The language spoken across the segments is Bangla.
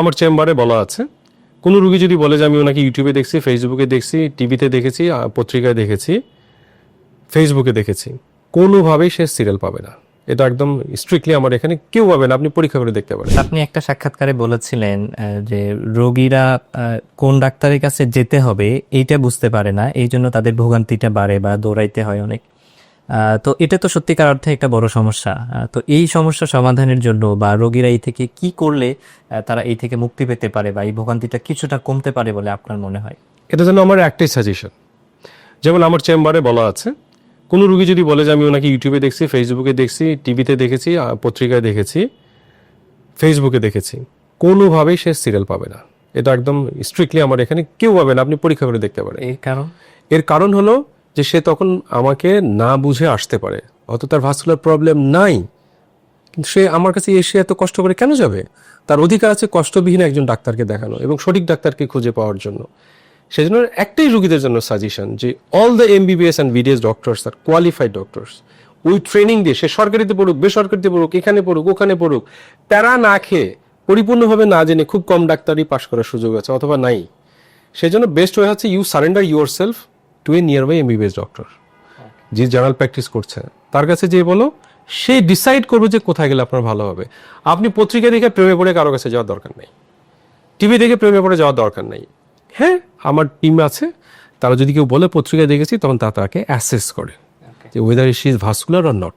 আমার চেম্বারে বলা আছে। কোনো রুগী যদি বলে যে আমি ওনাকে ইউটিউবে দেখছি, ফেসবুকে দেখছি, টিভিতে দেখেছি পত্রিকায় দেখেছি, ফেসবুকে দেখেছি, কোনোভাবেই সে সিরিয়াল পাবে না। এটা একদম স্ট্রিক্টলি আমার এখানে কেউ পাবে না, আপনি পরীক্ষা করে দেখতে পারেন। আপনি একটা সাক্ষাৎকারে বলেছিলেন যে রোগীরা কোন ডাক্তারের কাছে যেতে হবে, এইটা বুঝতে পারে না এই জন্য তাদের ভোগান্তিটা বাড়ে বা দৌড়াইতে হয় অনেক। তো এটা তো সত্যিকার অর্থে একটা বড় সমস্যা। তো এই সমস্যা সমাধানের জন্য বা রোগীরা এই থেকে কি করলে তারা এই থেকে মুক্তি পেতে পারে বা এই ভোগান্তিটা কিছুটা কমতে পারে বলে আপনার মনে হয়? এটা যেন আমার একটাই সাজেশন যেমন আমার চেম্বারে বলা আছে কোনো রুগী যদি বলে যে আমি ওনাকে ইউটিউবে দেখছি ফেসবুকে দেখছি টিভিতে দেখেছি পত্রিকায় দেখেছি ফেসবুকে দেখেছি কোনোভাবেই সে সিরিয়াল পাবে না। এটা একদম স্ট্রিক্টলি আমার এখানে কেউ পাবে না আপনি পরীক্ষা করে দেখতে পারেন। এর কারণ? এর কারণ হলো যে সে তখন আমাকে না বুঝে আসতে পারে। অত তার ভাস্কুলার প্রবলেম নাই। কিন্তু সে আমার কাছে এসে এত কষ্ট করে কেন যাবে? তার অধিকার আছে কষ্টবিহীন একজন ডাক্তারকে দেখানো এবং সঠিক ডাক্তারকে খুঁজে পাওয়ার জন্য। সেই জন্য একটাই রুগীদের জন্য সাজেশন যে all the MBBS and BDS doctors R qualified doctors ওই ট্রেনিং দিয়ে সে সরকারিতে পড়ুক, বেসরকারিতে পড়ুক, এখানে পড়ুক, ওখানে পড়ুক প্যারা না খেয়ে, পরিপূর্ণভাবে না জেনে খুব কম ডাক্তারই পাশ করার সুযোগ আছে অথবা নাই। সেই জন্য বেস্ট হয়ে হচ্ছে you surrender yourself to a nearby MBBS doctor যে জার্নাল প্র্যাকটিস করছে। তার কাছে যে বলো সে ডিসাইড করবে যে কোথায় গেলে আপনার ভালো হবে। আপনি পত্রিকা দেখে প্রেমে পড়ে কারও কাছে যাওয়ার দরকার নেই। টিভি দেখে প্রেমে পড়ে যাওয়ার দরকার নেই। হ্যাঁ আমার টিম আছে। তারা যদি কেউ বলে পত্রিকায় দেখেছি তখন তা তাকে অ্যাসেস করে। যে whether is is vascular or not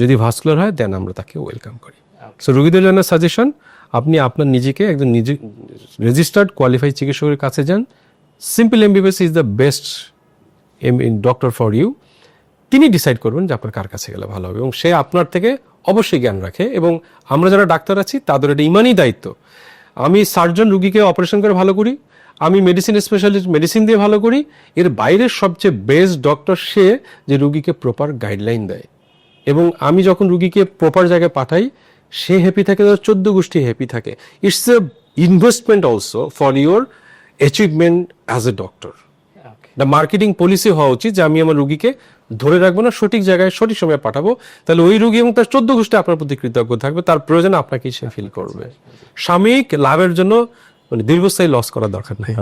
যদি ভাস্কুলার হয় দেন আমরা তাকে ওয়েলকাম করি। সো রোগীদের জন্য সাজেশন আপনি আপনার নিজেকে একজন নিজে রেজিস্টার্ড কোয়ালিফাইড চিকিৎসকের কাছে যান। Simple MBBS is the best doctor for you, তিনি ডিসাইড করবেন যে আপনার কার কাছে গেলে ভালো হবে। এবং সে আপনার থেকে অবশ্যই জ্ঞান রাখে এবং আমরা যারা ডাক্তার আছি, তাদের এটা ইমানই দায়িত্ব। আমি সার্জন রুগীকে অপারেশন করে ভালো করি, আমি মেডিসিন স্পেশালিস্ট মেডিসিন দিয়ে ভালো করি, এর বাইরের সবচেয়ে বেস্ট ডক্টর সে যে রুগীকে প্রপার গাইডলাইন দেয়। এবং আমি যখন রুগীকে প্রপার জায়গায় পাঠাই, সে হ্যাপি থাকে, তার চোদ্দ গোষ্ঠী হ্যাপি থাকে। It's a investment also for your achievement as a doctor না মার্কেটিং পলিসি হওয়া উচিত যে আমি আমার রুগীকে ধরে রাখব না, সঠিক জায়গায়, সঠিক সময়ে পাঠাবো। তাহলে ওই রুগী এবং তার চোদ্দ গোষ্ঠী আপনার প্রতি কৃতজ্ঞ থাকবে। তার প্রয়োজন আপনাকেই সে ফিল করবে। সাময়িক লাভের জন্য মানে দীর্ঘস্থায়ী লস করার দরকার নেই।